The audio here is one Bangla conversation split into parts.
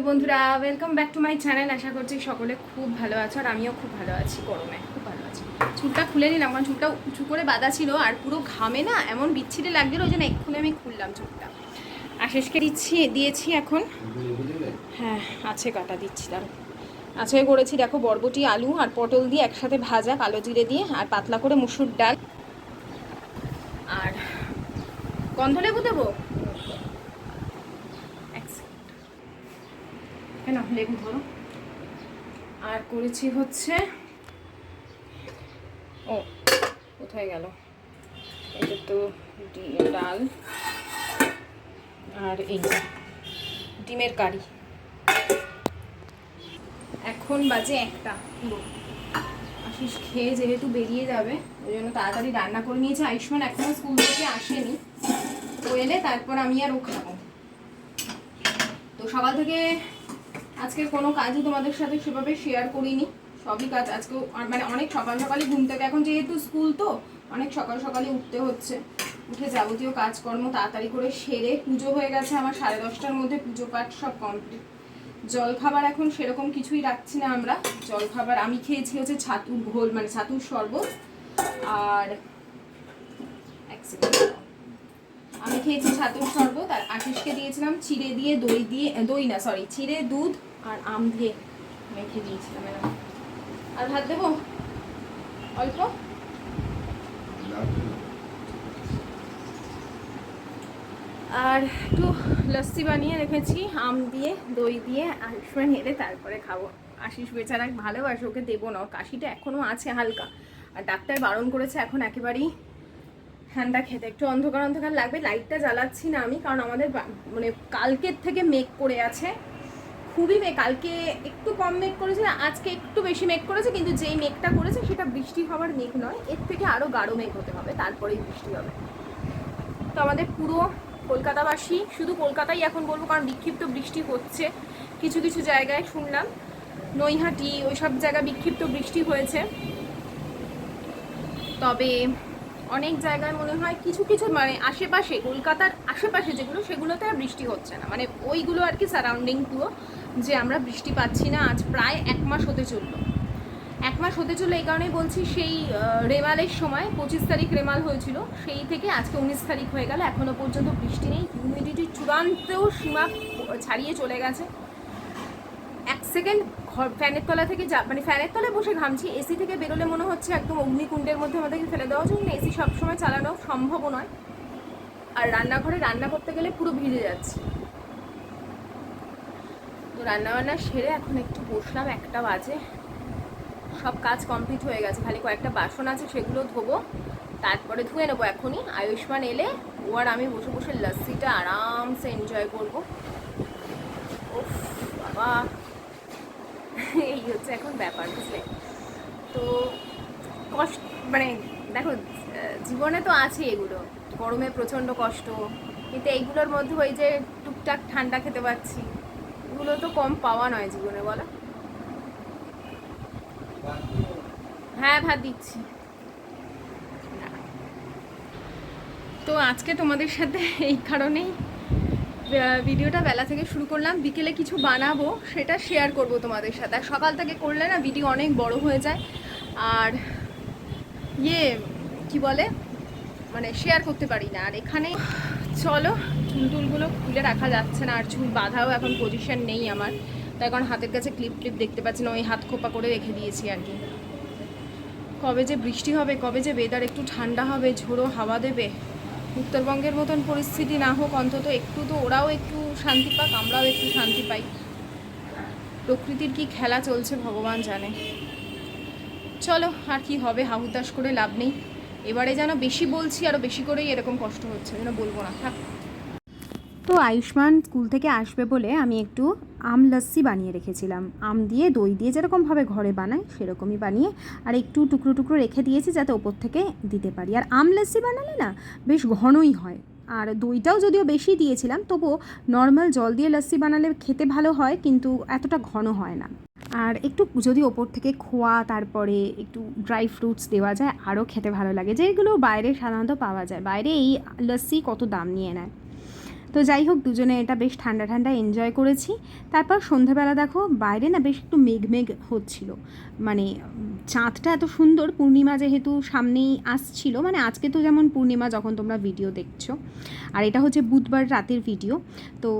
হ্যালো বন্ধুরা welcome back to my channel আশা করছি সকলে খুব ভালো আছো আর আমিও খুব ভালো আছি গরমে, খুব ভালো আছি। চুলটা খুলে নিলাম, কারণ চুলটা উঁচু করে বাঁধা ছিল আর পুরো ঘামে না এমন বিচ্ছিরে লাগছিল ওই জন্য এক্ষুনি আমি খুললাম চুলটা। আশেষকে দিচ্ছি, দিয়েছি এখন। হ্যাঁ আছে কাটা দিচ্ছি তার আজকে করেছি, দেখো, বরবটি, আলু আর পটল দিয়ে একসাথে ভাজা, কালো জিরে দিয়ে আর পাতলা করে মুসুর ডাল। আর গন্ধলেবু দেবো এক second। কেন লেবু ধরো। আর করেছি হচ্ছে, ও, কোথায় গেল? এটা তো ডাল আর এই ডিমের কারি। এখন বাজে একটা। পুরো আশিস খেয়ে যেহেতু বেরিয়ে যাবে, ওই জন্য তাড়াতাড়ি রান্না করে নিয়েছে। আয়ুষ্মান এখনও স্কুল থেকে আসেনি। ও এলে তারপর আমি আর ও খাব। তো সকাল থেকে আজকের কোনো কাজই তোমাদের সাথে সেভাবে শেয়ার করিনি। সবই কাজ আজকে মানে অনেক সকাল সকালে ঘুম থেকে, এখন যেহেতু স্কুল তো, অনেক সকাল সকালে উঠতে হচ্ছে। উঠে যাবতীয় কাজকর্ম তাড়াতাড়ি করে সেরে পুজো হয়ে গেছে আমার, সাড়ে দশটার মধ্যে পুজো পাঠ সব কমপ্লিট জল খাবার এখন সেরকম কিছুই রাখছি না আমরা। জল খাবার আমি খেয়েছি হচ্ছে ছাতুর ঘোল মানে ছাতুর শরবত। আর আমি খেয়েছি ছাতুর শরবত, আর আশিসকে দিয়েছিলাম চিড়ে দিয়ে দই দিয়ে, দই না সরি চিড়ে দুধ আর আম দিয়ে মেখে দিয়েছিলাম এরকম। আর ভাত দেবো? অল্প? আর একটু লস্যি বানিয়ে রেখেছি, আম দিয়ে, দই দিয়ে আয়ুষ্মান এলে তারপরে খাব। আশিস বেচারা ভালোবাসে, ওকে দেবো না কাশিটা এখনও আছে হালকা। আর ডাক্তার বারণ করেছে, এখন একেবারেই ঠান্ডা খেতে। একটু অন্ধকার অন্ধকার লাগবে লাইটটা জ্বালাচ্ছি না আমি, কারণ আমাদের মানে কালকের থেকে মেঘ করে আছে। খুবই মেঘ কালকে একটু কম মেঘ করেছে, আজকে একটু বেশি মেঘ করেছে, কিন্তু যেই মেঘটা করেছে, সেটা বৃষ্টি হওয়ার মেঘ নয়, এর থেকে আরও গাঢ় মেঘ হতে হবে, তারপরেই বৃষ্টি হবে। তো আমাদের পুরো কলকাতাবাসী, শুধু কলকাতাই এখন বলব, কারণ বিক্ষিপ্ত বৃষ্টি হচ্ছে, কিছু কিছু জায়গায় শুনলাম, নৈহাটি ওই সব জায়গায় বিক্ষিপ্ত বৃষ্টি হয়েছে। তবে অনেক জায়গায় মনে হয় কিছু কিছু মানে আশেপাশে, কলকাতার আশেপাশে যেগুলো, সেগুলোতে আর বৃষ্টি হচ্ছে না মানে ওইগুলো আর কি সারাউন্ডিং পুরো। যে আমরা বৃষ্টি পাচ্ছি না, আজ প্রায় এক মাস হতে চলল। এক মাস হতে চলল এই কারণেই বলছি সেই রেমালের সময়, পঁচিশ তারিখ রেমাল হয়েছিল, সেই থেকে আজকে উনিশ তারিখ হয়ে গেল এখনও পর্যন্ত বৃষ্টি নেই হিউমিডিটি চূড়ান্ত সীমা ছাড়িয়ে চলে গেছে। এক সেকেন্ড ঘর, ফ্যানের তলা থেকে যা মানে ফ্যানের তলায় বসে ঘামছি এসি থেকে বেরোলে মনে হচ্ছে একদম অগ্নিকুণ্ডের মধ্যে আমাদেরকে ফেলে দেওয়া জন্য এসি সবসময় চালানো সম্ভব নয়। আর রান্নাঘরে রান্না করতে গেলে পুরো ভিজে যাচ্ছে। তো রান্নাবান্না সেরে এখন একটু বসলাম, একটা বাজে। সব কাজ কমপ্লিট হয়ে গেছে, খালি কয়েকটা বাসন আছে, সেগুলো ধোবো। তারপরে ধুয়ে নেব এখনই। আয়ুষ্মান এলে ও আর আমি বসে বসে লস্যিটা আরামসে এনজয় করব। উফ, বাবা। এই হচ্ছে এখন ব্যাপার, বুঝলে? তো কষ্ট মানে দেখো, জীবনে তো আছে এগুলো। গরমে প্রচণ্ড কষ্ট। কিন্তু এইগুলোর মধ্যে ওই যে টুকটাক ঠান্ডা খেতে পাচ্ছি। এগুলো তো কম পাওয়া নয় জীবনে, বলা। হ্যাঁ ভাত দিচ্ছি। তো আজকে তোমাদের সাথে এই কারণেই ভিডিওটা বেলা থেকে শুরু করলাম। বিকেলে কিছু বানাবো, সেটা শেয়ার করব তোমাদের সাথে। আর সকাল থেকে করলে না ভিডিও অনেক বড় হয়ে যায়। আর ইয়ে কি বলে? মানে শেয়ার করতে পারি না। আর এখানে, চলো চুল টুলগুলো খুলে রাখা যাচ্ছে না, আর চুল বাঁধাও এখন পজিশন নেই আমার। তাই কারণ হাতের কাছে ক্লিপ ক্লিপ দেখতে পাচ্ছি না, ওই হাত খোপা করে রেখে দিয়েছি আর কি। কবে যে বৃষ্টি হবে, কবে যে ওয়েদার একটু ঠান্ডা হবে, ঝোড়ো হাওয়া দেবে, উত্তরবঙ্গের মতন পরিস্থিতি না হোক, অন্তত একটু তো ওরাও একটু শান্তি পাক, আমরাও একটু শান্তি পাই। প্রকৃতির কি খেলা চলছে ভগবান জানে। চলো, আর কি হবে, হাহুতাশ করে লাভ নেই। এবারে যেন বেশি বলছি আরও বেশি করেই এরকম কষ্ট হচ্ছে, যেন বলব না। থাক। তো আয়ুষ্মান স্কুল থেকে আসবে বলে আমি একটু আম লস্যি বানিয়ে রেখেছিলাম। আম দিয়ে দই দিয়ে যেরকমভাবে ঘরে বানাই, সেরকমই বানিয়ে আর একটু টুকরো টুকরো রেখে দিয়েছি যাতে ওপর থেকে দিতে পারি। আর আম লস্যি বানালে না বেশ ঘনই হয়। আর দইটাও যদিও বেশি দিয়েছিলাম, তবুও নর্মাল জল দিয়ে লস্যি বানালে খেতে ভালো হয়, কিন্তু এতটা ঘন হয় না। আর একটু যদি ওপর থেকে খোয়া, তারপরে একটু ড্রাই ফ্রুটস দেওয়া যায়, আরও খেতে ভালো লাগে। যেগুলো বাইরে সাধারণত পাওয়া যায়। বাইরে এই লস্যি কত দাম নিয়ে নেয়? তো যাই হোক, দুজনে এটা বেশ ঠান্ডা ঠান্ডা এনজয় করেছি। তারপর সন্ধ্যাবেলা দেখো, বাইরে না বেশ একটু মেঘ মেঘ হচ্ছিল। মানে চাঁদটা এত সুন্দর, পূর্ণিমা যেহেতু সামনেই আসছিল মানে আজকে তো যেমন পূর্ণিমা যখন তোমরা ভিডিও দেখছ। আর এটা হচ্ছে বুধবার রাতের ভিডিও তো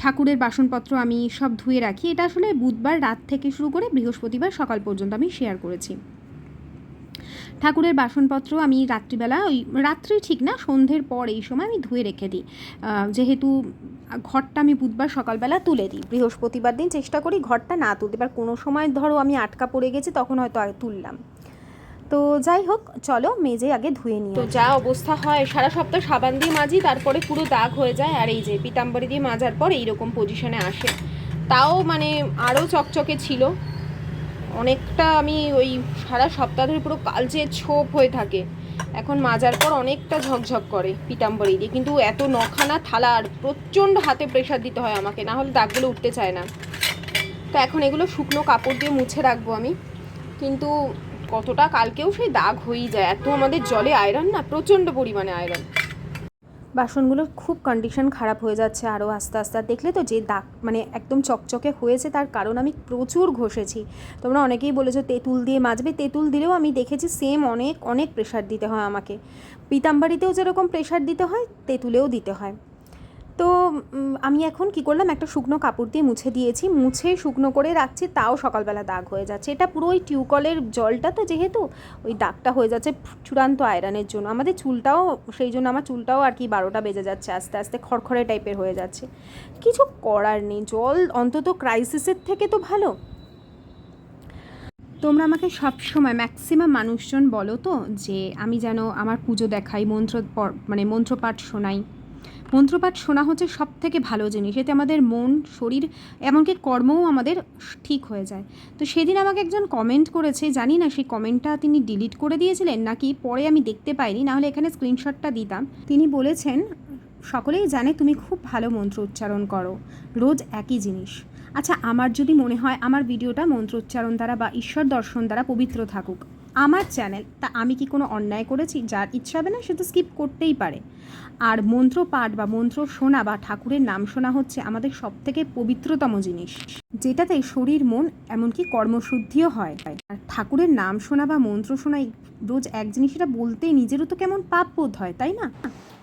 ঠাকুরের বাসনপত্র আমি সব ধুয়ে রাখি। এটা আসলে বুধবার রাত থেকে শুরু করে বৃহস্পতিবার সকাল পর্যন্ত আমি শেয়ার করেছি। ঠাকুরের বাসনপত্র আমি রাত্রিবেলা ওই, রাত্রি ঠিক না, সন্ধ্যের পর এই সময় আমি ধুয়ে রেখে দিই। যেহেতু ঘরটা আমি বুধবার সকালবেলা তুলে দিই, বৃহস্পতিবার দিন চেষ্টা করি ঘরটা না তুলতে। এবার কোনো সময় ধরো আমি আটকা পড়ে গেছি, তখন হয়তো তুললাম। তো যাই হোক, চলো মেজে আগে ধুয়ে নিই। তো যা অবস্থা হয়, সারা সপ্তাহ সাবান দিয়ে মাজি, তারপরে পুরো দাগ হয়ে যায়, আর এই যে পিতাম্বরি দিয়ে মাজার পর এইরকম পজিশনে আসে। তাও মানে আরও চকচকে ছিল। অনেকটা আমি ওই সারা সপ্তাহ ধরে পুরো কালচে ছোপ হয়ে থাকে, এখন মাজার পর অনেকটা ঝকঝক করে পিতাম্বরি দিয়ে। কিন্তু এত নখানা থালা আর প্রচণ্ড হাতে প্রেশার দিতে হয় আমাকে, না হলে দাগগুলো উঠতে চায় না। তো এখন এগুলো শুকনো কাপড় দিয়ে মুছে রাখব আমি। কিন্তু কতটা কালকেও সেই দাগ হয়েই যায়। এত আমাদের জলে আয়রন না, প্রচণ্ড পরিমাণে আয়রন বাসনগুলোর খুব কন্ডিশন খারাপ হয়ে যাচ্ছে আরও আস্তে আস্তে। দেখলে তো যে দাগ মানে একদম চকচকে হয়েছে তার কারণ আমি প্রচুর ঘষেছি। তোমরা অনেকেই বলেছ তেঁতুল দিয়ে মাজবে, তেঁতুল দিলেও আমি দেখেছি সেম অনেক অনেক প্রেশার দিতে হয় আমাকে। পিতাম্বারিতেও যেরকম প্রেশার দিতে হয়, তেঁতুলেও দিতে হয়। আমি এখন কি করলাম? একটা শুকনো কাপড় দিয়ে মুছে দিয়েছি। মুছে শুকনো করে রাখছি, তাও সকালবেলা দাগ হয়ে যাচ্ছে। এটা পুরো ওই টিউকলের জলটা তো যেহেতু ওই দাগটা হয়ে যাচ্ছে চূড়ান্ত আয়রনের জন্য। আমাদের চুলটাও, সেই জন্য আমার চুলটাও আর কি বারোটা বেজে যাচ্ছে, আস্তে আস্তে খড়খড়ে টাইপের হয়ে যাচ্ছে। কিছু করার নেই। জল অন্তত ক্রাইসিসের থেকে তো ভালো। তোমরা আমাকে সবসময় ম্যাক্সিমাম মানুষজন বলো তো, যে আমি যেন আমার পুজো দেখাই, মন্ত্র মানে মন্ত্রপাঠ শোনাই। মন্ত্রপাঠ শোনা হচ্ছে সব থেকে ভালো জিনিস। এতে আমাদের মন, শরীর, এমনকি কর্মও আমাদের ঠিক হয়ে যায়। তো সেদিন আমাকে একজন কমেন্ট করেছে, জানি না সেই কমেন্টটা তিনি ডিলিট করে দিয়েছিলেন নাকি পরে আমি দেখতে পাইনি নাহলে এখানে স্ক্রিনশটটা দিতাম। তিনি বলেছেন, সকলেই জানে তুমি খুব ভালো মন্ত্র উচ্চারণ করো। রোজ একই জিনিস। আচ্ছা আমার যদি মনে হয় আমার ভিডিওটা মন্ত্র উচ্চারণ দ্বারা বা ঈশ্বর দর্শন দ্বারা পবিত্র থাকুক। আমার চ্যানেল তা আমি কি কোনো অন্যায় করেছি? যার ইচ্ছা হবে না, সে তো স্কিপ করতেই পারে। আর মন্ত্র পাঠ বা মন্ত্র শোনা বা ঠাকুরের নাম শোনা হচ্ছে আমাদের সবথেকে পবিত্রতম জিনিস, যেটাতে শরীর, মন, এমনকি কর্মশুদ্ধিও হয়। আর ঠাকুরের নাম শোনা বা মন্ত্র শোনা রোজ এক জিনিস এটা বলতেই নিজেরও তো কেমন পাপ বোধ হয়, তাই না?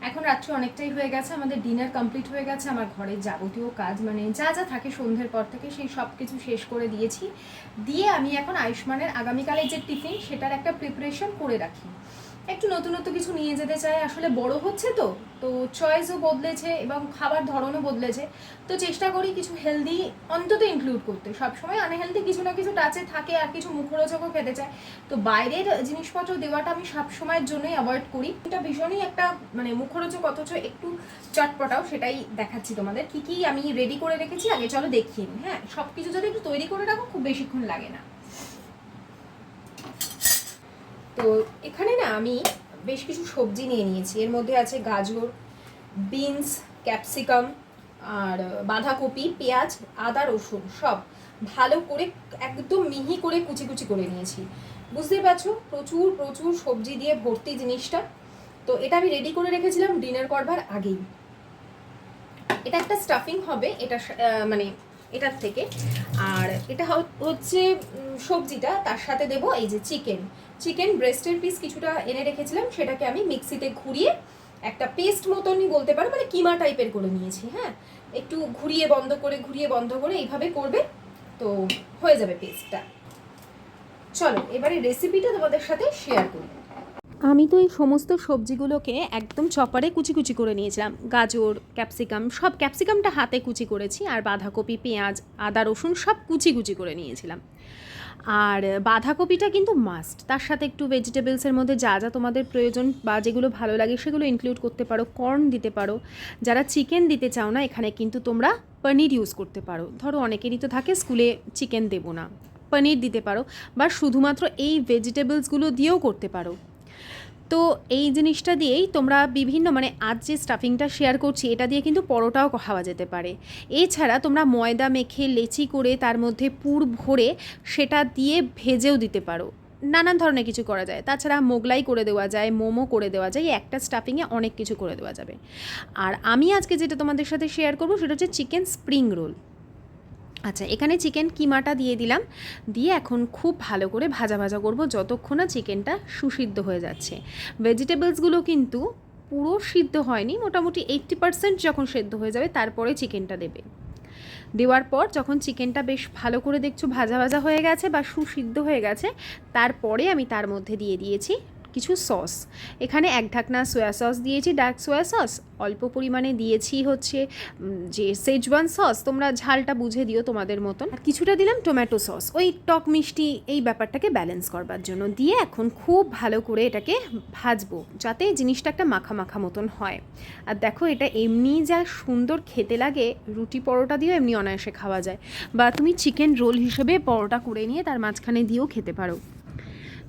এখন রাত্রি অনেকটাই হয়ে গেছে, আমাদের ডিনার কমপ্লিট হয়ে গেছে, আমার ঘরের যাবতীয় কাজ মানে যা যা থাকে সন্ধ্যের পর থেকে সেই সব কিছু শেষ করে দিয়েছি। দিয়ে আমি এখন আয়ুষ্মানের আগামীকালের যে টিফিন সেটার একটা প্রিপারেশন করে রাখি। একটু নতুনত্ব কিছু নিয়ে যেতে চাই আসলে বড় হচ্ছে তো। তো চয়েসও বদলেছে এবং খাবার ধরনও বদলেছে। তো চেষ্টা করি কিছু হেলদি অন্তত ইনক্লুড করতে। সবসময় আনহেলদি কিছু না কিছু টাচে থাকে আর কিছু মুখরোচকও খেতে চায়। তো বাইরের জিনিসপত্র দেওয়াটা আমি সব সময়ের জন্যই অ্যাভয়েড করি। এটা ভীষণই একটা মানে মুখরোচক অথচ একটু চটপটাও সেটাই দেখাচ্ছি তোমাদের। কি কি আমি রেডি করে রেখেছি আগে চলো দেখিয়ে হ্যাঁ সব কিছু যদি একটু তৈরি করে রাখো, খুব বেশিক্ষণ লাগে না। তো এখানে না আমি বেশ কিছু সবজি নিয়ে নিয়েছি। এর মধ্যে আছে গাজর, বিনস, ক্যাপসিকাম আর বাঁধাকপি, পেঁয়াজ, আদা, রসুন সব ভালো করে একদম মিহি করে কুচি কুচি করে নিয়েছি। বুঝতেই পারছ? প্রচুর প্রচুর সবজি দিয়ে ভর্তি জিনিসটা। তো এটা আমি রেডি করে রেখেছিলাম ডিনার করবার আগেই। এটা একটা স্টাফিং হবে এটা মানে এটার থেকে। আর এটা হচ্ছে সবজিটা, তার সাথে দেব এই যে চিকেন চিকেন ব্রেস্টের পিস কিছুটা এনে রেখেছিলাম, সেটাকে আমি মিক্সিতে ঘুরিয়ে একটা পেস্ট মতনই বলতে পারো মানে কিমা টাইপের করে নিয়েছি হ্যাঁ? একটু ঘুরিয়ে বন্ধ করে, ঘুরিয়ে বন্ধ করে এইভাবে করবে, তো হয়ে যাবে পেস্টটা চলো, এবারে রেসিপিটা তোমাদের সাথে শেয়ার করি। আমি তো এই সমস্ত সবজিগুলোকে একদম চপারে কুচি কুচি করে নিয়েছিলাম। গাজর, ক্যাপসিকাম, সব ক্যাপসিকামটা হাতে কুচি করেছি, আর বাঁধাকপি, পেঁয়াজ, আদা, রসুন সব কুচি কুচি করে নিয়েছিলাম। আর বাঁধাকপিটা কিন্তু মাস্ট তার সাথে একটু ভেজিটেবলসের মধ্যে যা যা তোমাদের প্রয়োজন বা যেগুলো ভালো লাগে সেগুলো ইনক্লুড করতে পারো কর্ন দিতে পারো। যারা চিকেন দিতে চাও না, এখানে কিন্তু তোমরা পনির ইউজ করতে পারো। ধরো অনেকেরই তো থাকে, স্কুলে চিকেন দেবো না। পনির দিতে পারো বা শুধুমাত্র এই ভেজিটেবলসগুলো দিয়েও করতে পারো। তো এই জিনিসটা দিয়েই তোমরা বিভিন্ন মানে আজ যে স্টাফিংটা শেয়ার করছি, এটা দিয়ে কিন্তু পরোটাও খাওয়া যেতে পারে। এছাড়া তোমরা ময়দা মেখে লেচি করে তার মধ্যে পুর ভরে সেটা দিয়ে ভেজেও দিতে পারো। নানান ধরনের কিছু করা যায়। তাছাড়া মোগলাই করে দেওয়া যায়, মোমো করে দেওয়া যায়, একটা স্টাফিংয়ে অনেক কিছু করে দেওয়া যাবে। আর আমি আজকে যেটা তোমাদের সাথে শেয়ার করব, সেটা হচ্ছে চিকেন স্প্রিং রোল আচ্ছা এখানে চিকেন কিমাটা দিয়ে দিলাম? দিয়ে এখন খুব ভালো করে ভাজা ভাজা করব যতক্ষণ না চিকেনটা সুসিদ্ধ হয়ে যাচ্ছে। ভেজিটেবলসগুলো কিন্তু পুরো সিদ্ধ হয়নি, মোটামুটি এইট্টি পার্সেন্ট যখন সেদ্ধ হয়ে যাবে তারপরে চিকেনটা দেবে। দেওয়ার পর যখন চিকেনটা বেশ ভালো করে দেখছ ভাজা ভাজা হয়ে গেছে বা সুসিদ্ধ হয়ে গেছে, তারপরে আমি তার মধ্যে দিয়ে দিয়েছি কিছু সস। এখানে এক ঢাকনা সোয়া সস দিয়েছি ডার্ক সোয়া সস অল্প পরিমাণে দিয়েছি হচ্ছে যে সেজওয়ান সস তোমরা ঝালটা বুঝে দিও তোমাদের মতন। আর কিছুটা দিলাম টমেটো সস ওই টক মিষ্টি এই ব্যাপারটাকে ব্যালেন্স করবার জন্য। দিয়ে এখন খুব ভালো করে এটাকে ভাজবো, যাতে জিনিসটা একটা মাখা মাখা মতন হয়। আর দেখো এটা এমনি যা সুন্দর খেতে লাগে, রুটি পরোটা দিয়েও এমনি অনায়াসে খাওয়া যায়। বা তুমি চিকেন রোল হিসেবে পরোটা করে নিয়ে তার মাঝখানে দিয়েও খেতে পারো।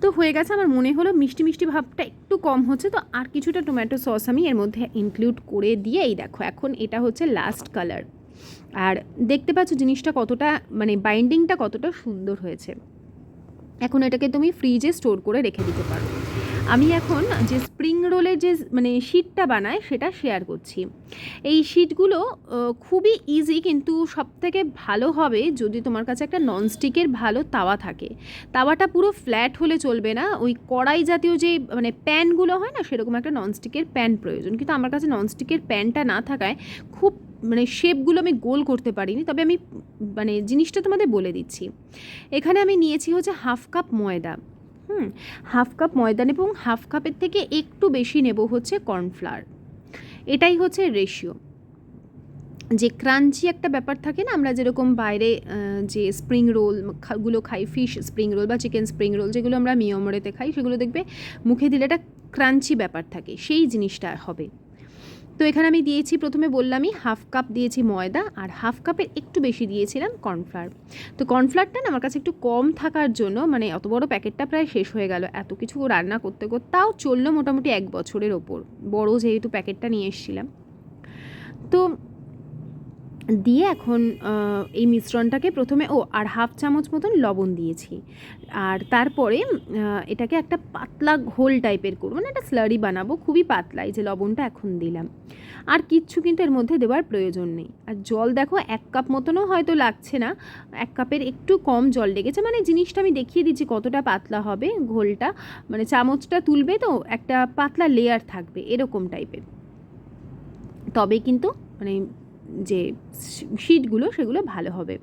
তো হয়ে গেছে। আমার মনে হলো মিষ্টি মিষ্টি ভাবটা একটু কম হচ্ছে। তো আর কিছুটা টোম্যাটো সস আমি এর মধ্যে ইনক্লুড করে দিয়ে এই দেখো, এখন এটা হচ্ছে লাস্ট কালার আর দেখতে পাচ্ছ জিনিসটা কতটা মানে বাইন্ডিংটা কতটা সুন্দর হয়েছে। এখন এটাকে তুমি ফ্রিজে স্টোর করে রেখে দিতে পারো। আমি এখন যে স্প্রিং রোলের যে মানে শিটটা বানায় সেটা শেয়ার করছি। এই শিটগুলো খুবই ইজি কিন্তু সবথেকে ভালো হবে যদি তোমার কাছে একটা ননস্টিকের ভালো তাওয়া থাকে। তাওয়াটা পুরো ফ্ল্যাট হলে চলবে না, ওই কড়াই জাতীয় যে মানে প্যানগুলো হয় না সেরকম একটা ননস্টিকের প্যান প্রয়োজন। কিন্তু আমার কাছে ননস্টিকের প্যানটা না থাকায় খুব মানে শেপগুলো আমি গোল করতে পারিনি, তবে আমি মানে জিনিসটা তোমাদের বলে দিচ্ছি। এখানে আমি নিয়েছি হচ্ছে হাফ কাপ ময়দা। হুম, হাফ কাপ ময়দা নেব এবং হাফ কাপের থেকে একটু বেশি নেব হচ্ছে কর্নফ্লাওয়ার। এটাই হচ্ছে রেশিও যে ক্রাঞ্চি একটা ব্যাপার থাকে না, আমরা যেরকম বাইরে যে স্প্রিং রোলগুলো খাই ফিশ স্প্রিং রোল বা চিকেন স্প্রিং রোল যেগুলো আমরা মিয়মরেতে খাই, সেগুলো দেখবে মুখে দিলে একটা ক্রাঞ্চি ব্যাপার থাকে, সেই জিনিসটা হবে। তো এখানে আমি দিয়েছি, প্রথমে বললামই হাফ কাপ দিয়েছি ময়দা আর হাফ কাপের একটু বেশি দিয়েছিলাম কর্নফ্লার তো কর্নফ্লারটা না আমার কাছে একটু কম থাকার জন্য মানে অত বড় প্যাকেটটা প্রায় শেষ হয়ে গেল। এত কিছু রান্না করতে করতে তাও চলল মোটামুটি এক বছরের ওপর। বড় যেহেতু প্যাকেটটা নিয়ে এসেছিলাম। তো দিয়ে এখন এই মিশ্রণটাকে প্রথমে, ও, আর হাফ চামচ মতন লবণ দিয়েছি। আর তারপরে এটাকে একটা পাতলা ঘোল টাইপের করব মানে একটা স্লারি বানাবো, খুবই পাতলা, এই যে লবণটা এখন দিলাম। আর কিচ্ছু কিন্তু এর মধ্যে দেওয়ার প্রয়োজন নেই। আর জল দেখো, এক কাপ মতনও হয়তো লাগছে না, এক কাপের একটু কম জল লেগেছে মানে জিনিসটা আমি দেখিয়ে দিচ্ছি কতটা পাতলা হবে ঘোলটা। মানে চামচটা তুলবে তো, একটা পাতলা লেয়ার থাকবে, এরকম টাইপের। তবে কিন্তু মানে যে শিটগুলো সেগুলো ভালো হবে।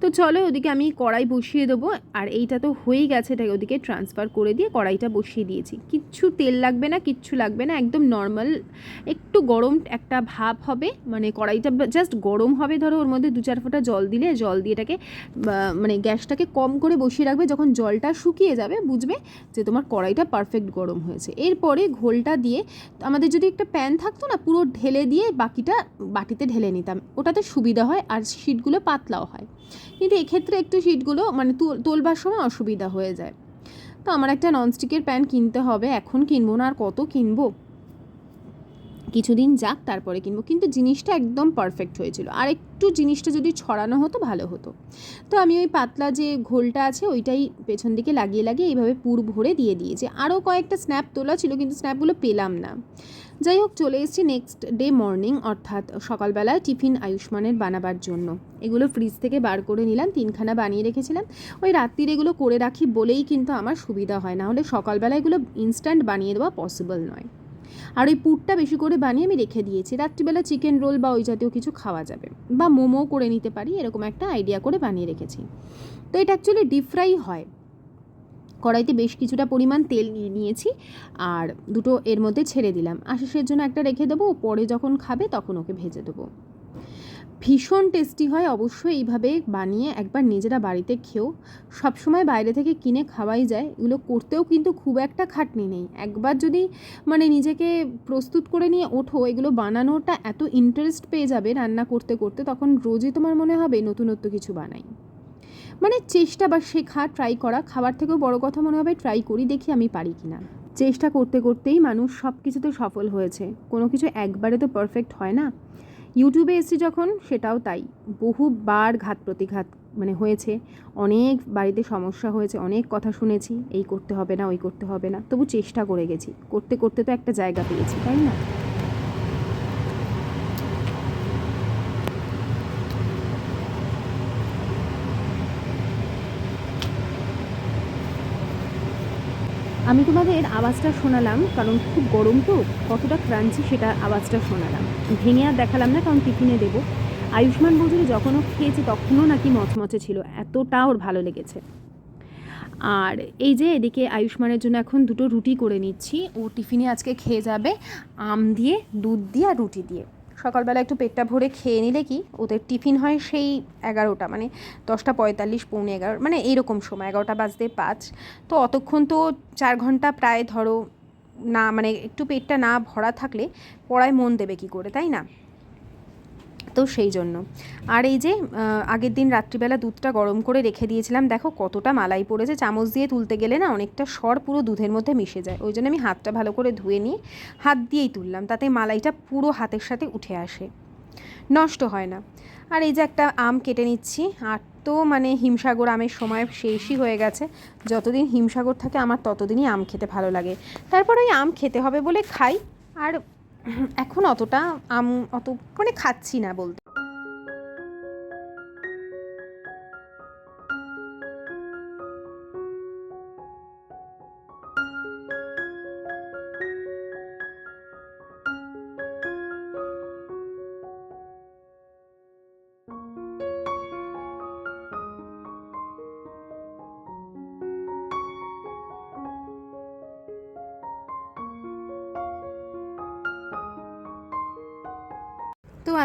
তো চলো ওদিকে আমি কড়াই বসিয়ে দেবো। আর এইটা তো হয়েই গেছে, এটাকে ওদিকে ট্রান্সফার করে দিয়ে কড়াইটা বসিয়ে দিয়েছি। কিচ্ছু তেল লাগবে না, কিচ্ছু লাগবে না, একদম নর্মাল একটু গরম একটা ভাব হবে মানে কড়াইটা জাস্ট গরম হবে, ধরো ওর মধ্যে দু চার ফোঁটা জল দিলে, জল দিয়ে এটাকে মানে গ্যাসটাকে কম করে বসিয়ে রাখবে, যখন জলটা শুকিয়ে যাবে, বুঝবে যে তোমার কড়াইটা পারফেক্ট গরম হয়েছে। এরপরে ঘোলটা দিয়ে, আমাদের যদি একটা প্যান থাকতো না, পুরো ঢেলে দিয়ে বাকিটা বাটিতে ঢেলে নিতাম। ওটাতে সুবিধা হয়, আর শিটগুলো পাতলাও হয়। কিন্তু এক্ষেত্রে একটু শিটগুলো মানে তুল- তোলবার সময় অসুবিধা হয়ে যায়। তো আমার একটা ননস্টিকের প্যান কিনতে হবে, এখন কিনবো না আর কত কিনবো? কিছুদিন যাক, তারপরে কিনবো। কিন্তু জিনিসটা একদম পারফেক্ট হয়েছিল। আর একটু জিনিসটা যদি ছড়ানো হতো, ভালো হতো। তো আমি ওই পাতলা যে ঘোলটা আছে, ওইটাই পেছন দিকে লাগিয়ে লাগিয়ে এইভাবে পুর ভরে দিয়ে দিয়েছি। আরও কয়েকটা স্ন্যাপ তোলা ছিল, কিন্তু স্ন্যাপগুলো পেলাম না। যাই হোক, চলে এসেছি নেক্সট ডে মর্নিং অর্থাৎ সকালবেলায় টিফিন আয়ুষ্মানের বানাবার জন্য। এগুলো ফ্রিজ থেকে বার করে নিলাম, তিনখানা বানিয়ে রেখেছিলাম। ওই রাত্রির এগুলো করে রাখি বলেই কিন্তু আমার সুবিধা হয়, না হলে সকালবেলা এগুলো ইনস্ট্যান্ট বানিয়ে দেওয়া পসিবল নয়। আর ওই পুরটা বেশি করে বানিয়ে আমি রেখে দিয়েছি, রাত্রিবেলা চিকেন রোল বা ওই জাতীয় কিছু খাওয়া যাবে। বা মোমো করে নিতে পারি, এরকম একটা আইডিয়া করে বানিয়ে রেখেছি। তো এটা অ্যাকচুয়ালি ডিপ ফ্রাই হয়। কড়াইতে বেশ কিছুটা পরিমাণ তেল নিয়ে নিয়েছি আর দুটো এর মধ্যে ছেড়ে দিলাম। আশিসের জন্য একটা রেখে দেবো, পরে যখন খাবে তখন ওকে ভেজে দেবো। ভীষণ টেস্টি হয় অবশ্যই এইভাবে বানিয়ে একবার নিজেরা বাড়িতে খেও। সবসময় বাইরে থেকে কিনে খাওয়াই যায়। এগুলো করতেও কিন্তু খুব একটা খাটনি নেই। একবার যদি মানে নিজেকে প্রস্তুত করে নিয়ে ওঠো, এগুলো বানানোটা এত ইন্টারেস্ট পেয়ে যাবে রান্না করতে করতে, তখন রোজই তোমার মনে হবে নতুনত্ব কিছু বানাই। মানে চেষ্টা বা শেখা ট্রাই করা, খাবার থেকেও বড় কথা মনে হবে ট্রাই করি, দেখি আমি পারি কি না চেষ্টা করতে করতেই মানুষ সব কিছুতে সফল হয়েছে। কোনো কিছু একবারে তো পারফেক্ট হয় না। ইউটিউবে এসেছি যখন, সেটাও তাই। বহুবার ঘাত প্রতিঘাত মানে হয়েছে। অনেক বাড়িতে সমস্যা হয়েছে, অনেক কথা শুনেছি, এই করতে হবে না, ওই করতে হবে না। তবু চেষ্টা করে গেছি। করতে করতে তো একটা জায়গা পেয়েছি, তাই না? আমি তোমাদের আওয়াজটা শোনালাম, কারণ খুব গরম তো, কতটা ক্রাঞ্চি সেটা আওয়াজটা শোনালাম। ভেঙে আর দেখালাম না, কারণ টিফিনে দেবো। আয়ুষ্মান বলছিল, যখন ও খেয়েছে তখনও নাকি মচমচে ছিল, এতটা ওর ভালো লেগেছে। আর এই যে এদিকে আয়ুষ্মানের জন্য এখন দুটো রুটি করে নিচ্ছি। ও টিফিনে আজকে খেয়ে যাবে আম দিয়ে, দুধ দিয়ে আর রুটি দিয়ে। সকালবেলা একটু পেটটা ভরে খেয়ে নিলে কি ওদের টিফিন হয় সেই এগারোটা মানে দশটা পঁয়তাল্লিশ, পৌনে এগারো মানে এইরকম সময়, এগারোটা বাজতে পাঁচ। তো অতক্ষণ তো চার ঘণ্টা প্রায় ধরো না মানে একটু পেটটা না ভরা থাকলে পড়ায় মন দেবে কি করে, তাই না? তো সেই জন্য। আর এই যে আগের দিন রাত্রিবেলা দুধটা গরম করে রেখে দিয়েছিলাম, দেখো কতটা মালাই পড়েছে। চামচ দিয়ে তুলতে গেলে না অনেকটা সর পুরো দুধের মধ্যে মিশে যায়। ওই জন্য আমি হাতটা ভালো করে ধুয়ে নিয়ে হাত দিয়েই তুললাম, তাতে মালাইটা পুরো হাতের সাথে উঠে আসে। নষ্ট হয় না। আর এই যে একটা আম কেটে নিচ্ছি, আর তো মানে হিমসাগর আমের সময় শেষই হয়ে গেছে। যতদিন হিমসাগর থাকে আমার ততদিনই আম খেতে ভালো লাগে। তারপর ওই আম খেতে হবে বলে খাই, আর এখন অতটা আম অত মানে খাচ্ছি না বলতে।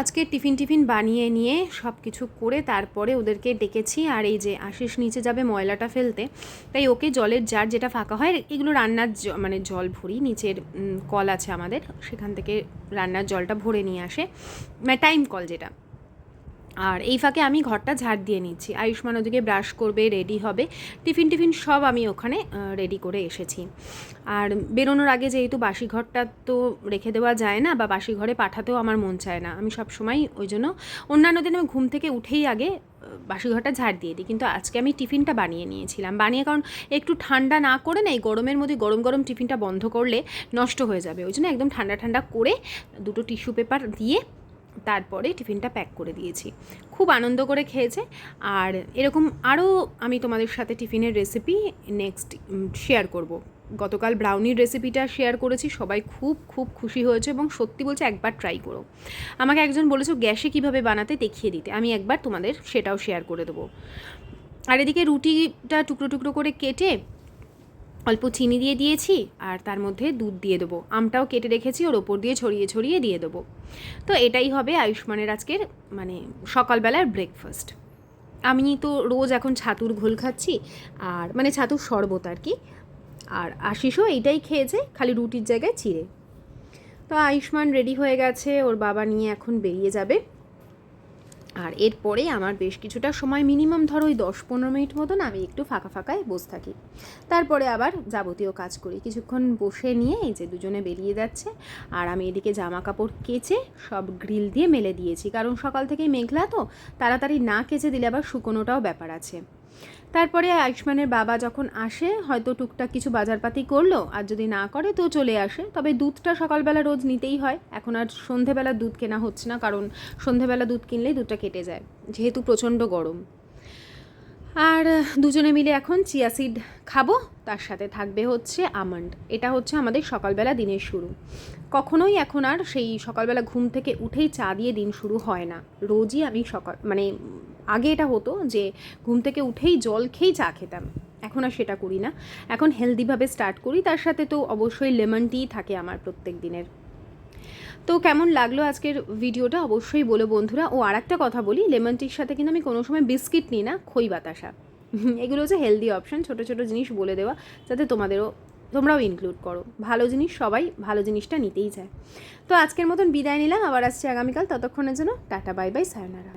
আজকে টিফিন টিফিন বানিয়ে নিয়ে সব কিছু করে তারপরে ওদেরকে ডেকেছি, আর এই যে আশিস নিচে যাবে ময়লাটা ফেলতে, তাই ওকে জলের জার যেটা ফাঁকা হয়, এগুলো রান্নার মানে জল ভরি, নিচের কল আছে আমাদের, সেখান থেকে রান্নার জলটা ভরে নিয়ে আসে মানে টাইম কল যেটা। আর এই ফাঁকে আমি ঘরটা ঝাড় দিয়ে নিচ্ছি। আয়ুষ্মান ওদিকে ব্রাশ করবে রেডি হবে। টিফিন টিফিন সব আমি ওখানে রেডি করে এসেছি। আর বেরোনোর আগে যেহেতু বাসি ঘরটা তো রেখে দেওয়া যায় না বা বাসি ঘরে পাঠাতেও আমার মন চায় না আমি সব সময় ওই জন্য অন্যান্য দিন আমি ঘুম থেকে উঠেই আগে আহ, বাসি ঘরটা ঝাড় দিয়ে দিই। কিন্তু আজকে আমি টিফিনটা বানিয়ে নিয়েছিলাম। বানিয়ে কারণ একটু ঠান্ডা না করে না এই গরমের মধ্যে গরম গরম টিফিনটা বন্ধ করলে নষ্ট হয়ে যাবে। ওই জন্য একদম ঠান্ডা ঠান্ডা করে দুটো টিস্যু পেপার দিয়ে তারপরে টিফিনটা প্যাক করে দিয়েছি। খুব আনন্দ করে খেয়েছে। আর এরকম আরও আমি তোমাদের সাথে টিফিনের রেসিপি নেক্সট শেয়ার করব। গতকাল ব্রাউনির রেসিপিটা শেয়ার করেছি, সবাই খুব খুব খুশি হয়েছে এবং সত্যি বলছে একবার ট্রাই করো। আমাকে একজন বলেছ, গ্যাসে কীভাবে বানাতে দেখিয়ে দিতে? আমি একবার তোমাদের সেটাও শেয়ার করে দেবো। আর এদিকে রুটিটা টুকরো টুকরো করে কেটে অল্প চিনি দিয়ে দিয়েছি আর তার মধ্যে দুধ দিয়ে দেবো। আমটাও কেটে রেখেছি, ওর ওপর দিয়ে ছড়িয়ে ছড়িয়ে দিয়ে দেবো। তো এটাই হবে আয়ুষ্মানের আজকের মানে সকালবেলার ব্রেকফাস্ট আমি তো রোজ এখন ছাতুর ঘোল খাচ্ছি, আর মানে ছাতুর শরবত আর কি। আর আশিসও এইটাই খেয়েছে, খালি রুটির জায়গায় চিড়ে। তো আয়ুষ্মান রেডি হয়ে গেছে, ওর বাবা নিয়ে এখন বেরিয়ে যাবে। আর এরপরে আমার বেশ কিছুটা সময় মিনিমাম ধরো ওই দশ পনেরো মিনিট মতন আমি একটু ফাঁকা ফাঁকায় বসে থাকি। তারপরে আবার যাবতীয় কাজ করি। কিছুক্ষণ বসে নিয়ে এই যে দুজনে বেরিয়ে যাচ্ছে আর আমি এদিকে জামা কাপড় কেচে সব গ্রিল দিয়ে মেলে দিয়েছি। কারণ সকাল থেকেই মেঘলা তো, তাড়াতাড়ি না কেচে দিলে আবার শুকোনোটাও ব্যাপার আছে। তারপরে আয়ুষ্মানের বাবা যখন আসে, হয়তো টুকটাক কিছু বাজারপাতি করল, আর যদি না করে তো চলে আসে। তবে দুধটা সকালবেলা রোজ নিতেই হয়। এখন আর সন্ধেবেলা দুধ কেনা হচ্ছে না, কারণ সন্ধেবেলা দুধ কিনলেই দুধটা কেটে যায়, যেহেতু প্রচণ্ড গরম। আর দুজনে মিলে এখন চিয়া সিড খাব, তার সাথে থাকবে হচ্ছে আমন্ড। এটা হচ্ছে আমাদের সকালবেলা দিনের শুরু। কখনোই এখন আর সেই সকালবেলা ঘুম থেকে উঠেই চা দিয়ে দিন শুরু হয় না। রোজই আমি সকাল মানে আগে এটা হতো যে ঘুম থেকে উঠেই জল খেয়েই চা খেতাম। এখন আর সেটা করি না। এখন হেলদিভাবে স্টার্ট করি, তার সাথে তো অবশ্যই লেমন টি থাকে আমার প্রত্যেক দিনের। তো কেমন লাগল আজকের ভিডিওটা অবশ্যই বলো বন্ধুরা। ও আর একটা কথা বলি লেমন টির সাথে কিন্তু আমি কোনো সময় বিস্কিট নিই না, খই বাতাসা। এগুলো হচ্ছে হেলদি অপশান ছোটো ছোটো জিনিস বলে দেওয়া, যাতে তোমাদেরও, তোমরাও ইনক্লুড করো। ভালো জিনিস সবাই ভালো জিনিসটা নিতেই চায়। তো আজকের মতন বিদায় নিলাম, আবার আসছি আগামীকাল। ততক্ষণের জন্য টাটা বাই বাই সায়নারা